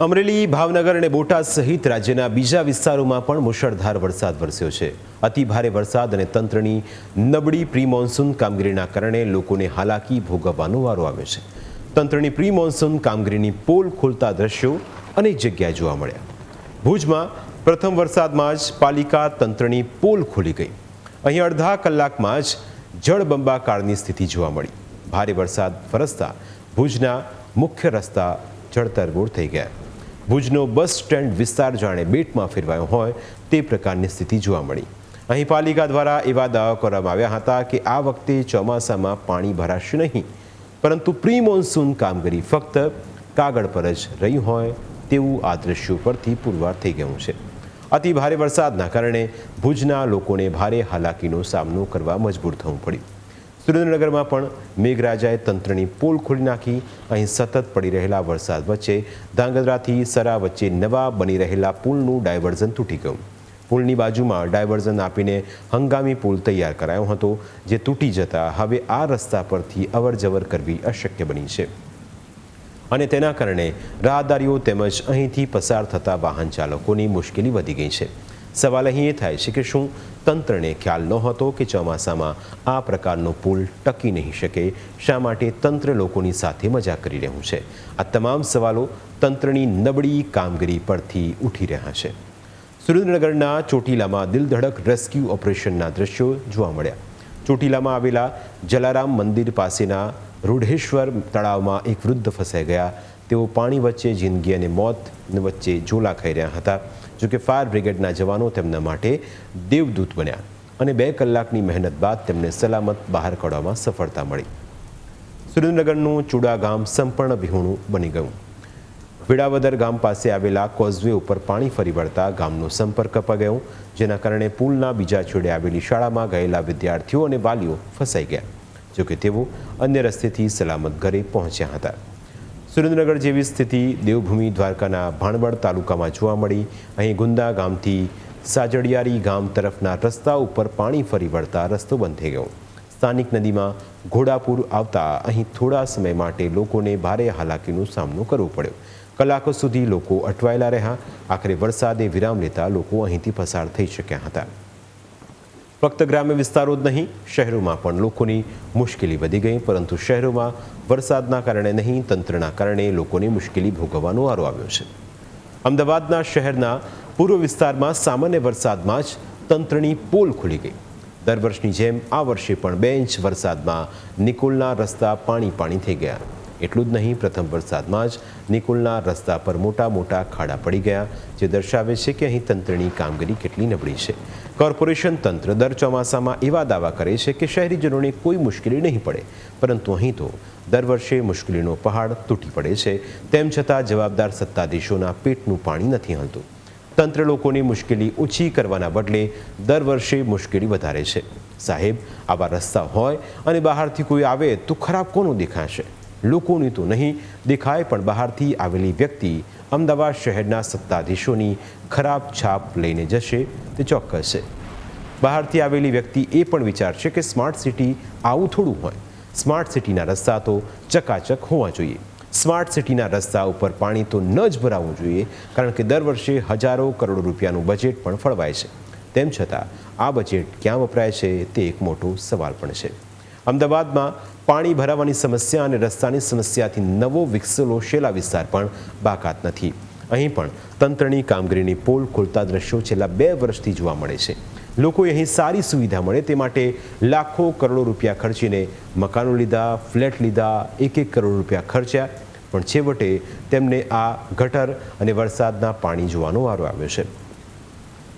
અમરેલી, ભાવનગર અને બોટાદ સહિત રાજ્યના બીજા વિસ્તારોમાં પણ મુશળધાર વરસાદ વરસ્યો છે. અતિ ભારે વરસાદ અને તંત્રની નબળી પ્રી મોન્સૂન કામગીરીના કારણે લોકોને હાલાકી ભોગવવાનો વારો આવ્યો છે. તંત્રની પ્રી મોન્સૂન કામગીરીની પોલ ખોલતા દ્રશ્યો અનેક જગ્યાએ જોવા મળ્યા. ભુજમાં પ્રથમ વરસાદમાં જ પાલિકા તંત્રની પોલ ખોલી ગઈ. અહીં અડધા કલાકમાં જ જળબંબાકારની સ્થિતિ જોવા મળી. ભારે વરસાદ વરસતા ભુજના મુખ્ય રસ્તા જળતરબોળ થઈ ગયા. ભુજનો બસ સ્ટેન્ડ વિસ્તાર જાણે બેટમાં ફેરવાયો હોય તે પ્રકારની સ્થિતિ જોવા મળી. અહીં પાલિકા દ્વારા એવા દાવા કરવામાં આવ્યા હતા કે આ વખતે ચોમાસામાં પાણી ભરાશે નહીં, પરંતુ પ્રી મોન્સૂન કામગીરી ફક્ત કાગળ પર જ રહી હોય તેવું આ દ્રશ્યો પરથી પુરવાર થઈ ગયું છે. અતિ ભારે વરસાદના કારણે ભુજના લોકોને ભારે હાલાકીનો સામનો કરવા મજબૂર થવું પડ્યું. સુરેન્દ્રનગરમાં પણ મેઘરાજાએ તંત્રની પોલ ખોલી નાખી. અહીં સતત પડી રહેલા વરસાદ વચ્ચે ધાંગધ્રાથી સરા વચ્ચે નવા બની રહેલા પુલનું ડાયવર્ઝન તૂટી ગયું. પુલની બાજુમાં ડાયવર્ઝન આપીને હંગામી પુલ તૈયાર કરાયો હતો, જે તૂટી જતા હવે આ રસ્તા પરથી અવરજવર કરવી અશક્ય બની છે. અને તેના કારણે રાહદારીઓ તેમજ અહીંથી પસાર થતા વાહન ચાલકોની મુશ્કેલી વધી ગઈ છે. સવાલ અહીં એ થાય છે કે શું તંત્રને ખ્યાલ નહોતો કે ચોમાસામાં આ પ્રકારનો પુલ ટકી નહીં શકે? શા માટે તંત્ર લોકોની સાથે મજાક કરી રહ્યું છે? આ તમામ સવાલો તંત્રની નબળી કામગીરી પરથી ઉઠી રહ્યા છે. સુરેન્દ્રનગરના ચોટીલામાં દિલધડક રેસ્ક્યુ ઓપરેશનના દ્રશ્યો જોવા મળ્યા. ચોટીલામાં આવેલા જલારામ મંદિર પાસેના રૂઢેશ્વર તળાવમાં એક વૃદ્ધ ફસાઈ ગયા. તેઓ પાણી વચ્ચે જિંદગી અને મોત વચ્ચે ઝોલા ખાઈ રહ્યા હતા. જોકે ફાયર બ્રિગેડના જવાનો તેમના માટે દેવદૂત બન્યા અને બે કલાકની મહેનત બાદ તેમને સલામત બહાર કાઢવામાં સફળતા મળી. સુરેન્દ્રનગરનું ચુડા ગામ સંપૂર્ણ વિહોણું બની ગયું. વેળાવદર ગામ પાસે આવેલા કોઝવે ઉપર પાણી ફરી વળતા ગામનો સંપર્ક ગયો જેના કારણે પુલના બીજા છેડે આવેલી શાળામાં ગયેલા વિદ્યાર્થીઓ અને વાલીઓ ફસાઈ ગયા, જોકે તેઓ અન્ય રસ્તેથી સલામત ઘરે પહોંચ્યા હતા. સુરેન્દ્રનગર જેવી સ્થિતિ દેવભૂમિ દ્વારકાના ભાણવડ તાલુકામાં જોવા મળી. અહીં ગુંદા ગામથી સાજડિયારી ગામ તરફના રસ્તા ઉપર પાણી ફરી વળતા રસ્તો બંધ થઈ ગયો. સ્થાનિક નદીમાં ઘોડાપુર આવતા અહીં થોડા સમય માટે લોકોને ભારે હાલાકીનો સામનો કરવો પડ્યો. કલાકો સુધી લોકો અટવાયેલા રહ્યા. આખરે વરસાદે વિરામ લેતા લોકો અહીંથી પસાર થઈ શક્યા હતા. ફક્ત ગ્રામ્ય વિસ્તારો જ નહીં, શહેરોમાં પણ લોકોની મુશ્કેલી વધી ગઈ, પરંતુ શહેરોમાં વરસાદના કારણે નહીં, તંત્રના કારણે લોકોની મુશ્કેલી ભોગવવાનો વારો આવ્યો છે. અમદાવાદના શહેરના પૂર્વ વિસ્તારમાં સામાન્ય વરસાદમાં જ તંત્રની પોલ ખુલી ગઈ. દર વર્ષની જેમ આ વર્ષે પણ બે ઇંચ વરસાદમાં નિકોલના રસ્તા પાણી પાણી થઈ ગયા. એટલું જ નહીં, પ્રથમ વરસાદમાં જ નિકુલના રસ્તા પર મોટા મોટા ખાડા પડી ગયા, જે દર્શાવે છે કે અહીં તંત્રની કામગીરી કેટલી નબળી છે. કોર્પોરેશન તંત્ર દર ચોમાસામાં એવા દાવા કરે છે કે શહેરીજનોને કોઈ મુશ્કેલી નહીં પડે, પરંતુ અહીં તો દર વર્ષે મુશ્કેલીનો પહાડ તૂટી પડે છે. તેમ છતાં જવાબદાર સત્તાધીશોના પેટનું પાણી નથી હલતું. તંત્ર લોકોની મુશ્કેલી ઓછી કરવાના બદલે દર વર્ષે મુશ્કેલી વધારે છે. સાહેબ, આવા રસ્તા હોય અને બહારથી કોઈ આવે તો ખરાબ કોનું દેખાશે? લોકોની તો નહીં, દેખાય પણ બહારથી આવેલી વ્યક્તિ અમદાવાદ શહેરના સત્તાધીશોની ખરાબ છાપ લઈને જશે તે ચોક્કસ છે. બહારથી આવેલી વ્યક્તિ એ પણ વિચારશે કે સ્માર્ટ સિટી આવું થોડું હોય. સ્માર્ટ સિટીના રસ્તા તો ચકાચક હોવા જોઈએ. સ્માર્ટ સિટીના રસ્તા ઉપર પાણી તો ન જ ભરાવવું જોઈએ, કારણ કે દર વર્ષે હજારો કરોડો રૂપિયાનું બજેટ પણ ફળવાય છે. તેમ છતાં આ બજેટ ક્યાં વપરાય છે તે એક મોટો સવાલ પણ છે. અમદાવાદમાં પાણી ભરાવાની સમસ્યા અને રસ્તાની સમસ્યાથી નવો વિકસેલો શેલા વિસ્તાર પણ બાકાત નથી. અહીં પણ તંત્રની કામગીરીની પોલ ખોલતા દ્રશ્યો છેલ્લા બે વર્ષથી જોવા મળે છે. લોકોએ અહીં સારી સુવિધા મળે તે માટે લાખો કરોડો રૂપિયા ખર્ચીને મકાનો લીધા, ફ્લેટ લીધા એક એક કરોડ રૂપિયા ખર્ચ્યા, પણ છેવટે તેમને આ ગટર અને વરસાદના પાણી જોવાનો વારો આવ્યો છે.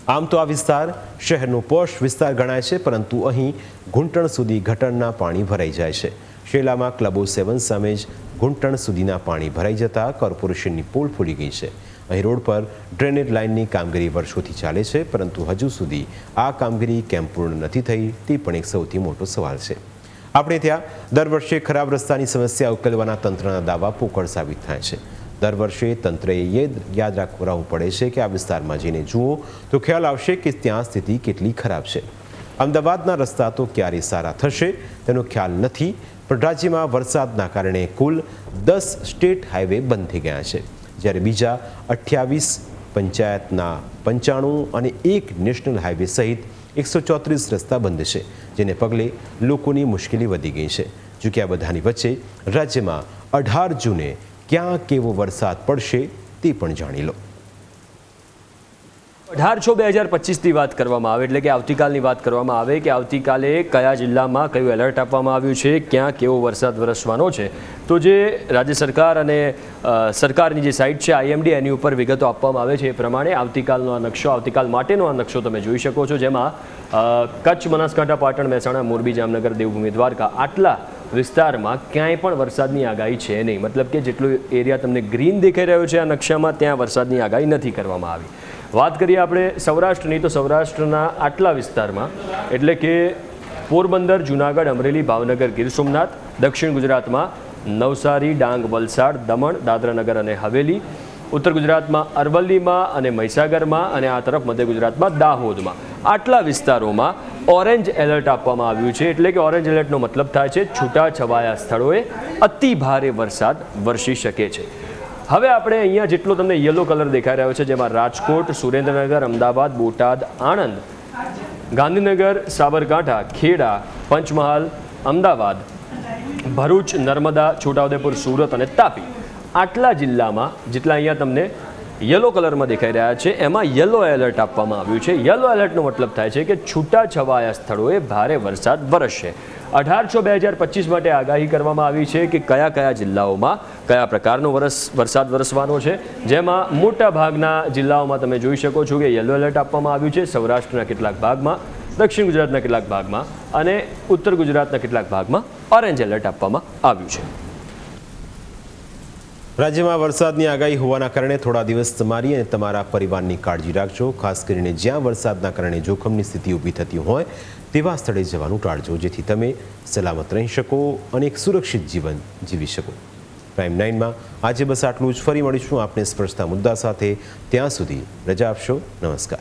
આમ તો આ વિસ્તાર શહેરનો પોશ વિસ્તાર ગણાય છે, પરંતુ અહીં ઘૂંટણ સુધી ગટરના પાણી ભરાઈ જાય છે. શેલામાં ક્લબો સેવન સામે જ ઘૂંટણ સુધીના પાણી ભરાઈ જતા કોર્પોરેશનની પોલ ફૂલી ગઈ છે. અહીં રોડ પર ડ્રેનેજ લાઇનની કામગીરી વર્ષોથી ચાલે છે, પરંતુ હજુ સુધી આ કામગીરી કેમ પૂર્ણ નથી થઈ, તે પણ એક સૌથી મોટો સવાલ છે. આપણે ત્યાં દર વર્ષે ખરાબ રસ્તાની સમસ્યા ઉકેલવાના તંત્રના દાવા પોકળ સાબિત થાય છે. દર વર્ષે તંત્રએ યાદ રાખવું પડે છે કે આ વિસ્તારમાં જઈને જુઓ તો ખ્યાલ આવશે કે ત્યાં સ્થિતિ કેટલી ખરાબ છે. અમદાવાદના રસ્તા તો ક્યારે સારા થશે તેનો ખ્યાલ નથી, પણ રાજ્યમાં વરસાદના કારણે કુલ દસ સ્ટેટ હાઈવે બંધ થઈ ગયા છે. જ્યારે બીજા અઠ્યાવીસ પંચાયતના પંચાણું અને એક નેશનલ હાઈવે સહિત એકસો ચોત્રીસ રસ્તા બંધ છે, જેને પગલે લોકોની મુશ્કેલી વધી ગઈ છે. જોકે આ બધાની વચ્ચે રાજ્યમાં અઢાર જૂને ક્યાં કેવો વરસાદ પડશે તે પણ જાણી લો. અઢાર છ બે હજાર પચીસની વાત કરવામાં આવે એટલે કે આવતીકાલની વાત કરવામાં આવે કે આવતીકાલે કયા જિલ્લામાં કયું એલર્ટ આપવામાં આવ્યું છે, ક્યાં કેવો વરસાદ વરસવાનો છે. તો જે રાજ્ય સરકાર અને સરકારની જે સાઇટ છે, આઈએમડી એની ઉપર વિગતો આપવામાં આવે છે એ પ્રમાણે આવતીકાલનો આ નકશો, આવતીકાલ માટેનો આ નકશો તમે જોઈ શકો છો. જેમાં કચ્છ, બનાસકાંઠા, પાટણ, મહેસાણા, મોરબી, જામનગર, દેવભૂમિ, દ્વારકા આટલા વિસ્તારમાં ક્યાંય પણ વરસાદની આગાહી છે નહીં. મતલબ કે જેટલું એરિયા તમને ગ્રીન દેખાઈ રહ્યો છે, આ નકશામાં ત્યાં વરસાદની આગાહી નથી કરવામાં આવી. વાત કરીએ આપણે સૌરાષ્ટ્રની, તો સૌરાષ્ટ્રના આટલા વિસ્તારમાં, એટલે કે પોરબંદર, જુનાગઢ, અમરેલી, ભાવનગર, ગીર સોમનાથ, દક્ષિણ ગુજરાતમાં નવસારી, ડાંગ, વલસાડ, દમણ, દાદરાનગર અને હવેલી, ઉત્તર ગુજરાતમાં અરવલ્લીમાં અને મહીસાગરમાં અને આ તરફ મધ્ય ગુજરાતમાં દાહોદમાં. આટલા વિસ્તારોમાં ઓરેન્જ એલર્ટ આપવામાં આવ્યું છે એટલે કે ઓરેન્જ એલર્ટનો મતલબ થાય છે છૂટા છવાયા સ્થળોએ અતિ ભારે વરસાદ વરસી શકે છે. હવે આપણે અહીંયા જેટલો તમને યલો કલર દેખાઈ રહ્યો છે, જેમાં રાજકોટ, સુરેન્દ્રનગર, અમદાવાદ, બોટાદ, આણંદ, ગાંધીનગર, સાબરકાંઠા, ખેડા, પંચમહાલ, અમદાવાદ, ભરૂચ, નર્મદા, છોટાઉદેપુર, સુરત અને તાપી આટલા જિલ્લામાં જેટલા અહીંયા તમને યલો કલરમાં દેખાઈ રહ્યા છે. એમાં યલો એલર્ટ આપવામાં આવ્યું છે. યલો એલર્ટનો મતલબ થાય છે કે છૂટા છવાયા સ્થળોએ ભારે વરસાદ વરસશે. અઢાર છ બે હજાર પચીસ માટે આગાહી કરવામાં આવી છે કે કયા કયા જિલ્લાઓમાં કયા પ્રકારનો વરસ, વરસાદ વરસવાનો છે. જેમાં મોટા ભાગના જિલ્લાઓમાં તમે જોઈ શકો છો કે યલો એલર્ટ આપવામાં આવ્યું છે. સૌરાષ્ટ્રના કેટલાક ભાગમાં, દક્ષિણ ગુજરાતના કેટલાક ભાગમાં અને ઉત્તર ગુજરાતના કેટલાક ભાગમાં ઓરેન્જ એલર્ટ આપવામાં આવ્યું છે. રાજ્યમાં વરસાદની આગાહી હોવાના કારણે થોડા દિવસ તમારી અને તમારા પરિવારની કાળજી રાખજો. ખાસ કરીને જ્યાં વરસાદના કારણે જોખમની સ્થિતિ ઊભી થતી હોય તેવા સ્થળે જવાનું ટાળજો, જેથી તમે સલામત રહી શકો અને એક સુરક્ષિત જીવન જીવી શકો. પ્રાઇમ નાઇનમાં આજે બસ આટલું જ. ફરી મળીશું આપને સ્પર્શતા મુદ્દા સાથે. ત્યાં સુધી રજા આપશો. નમસ્કાર.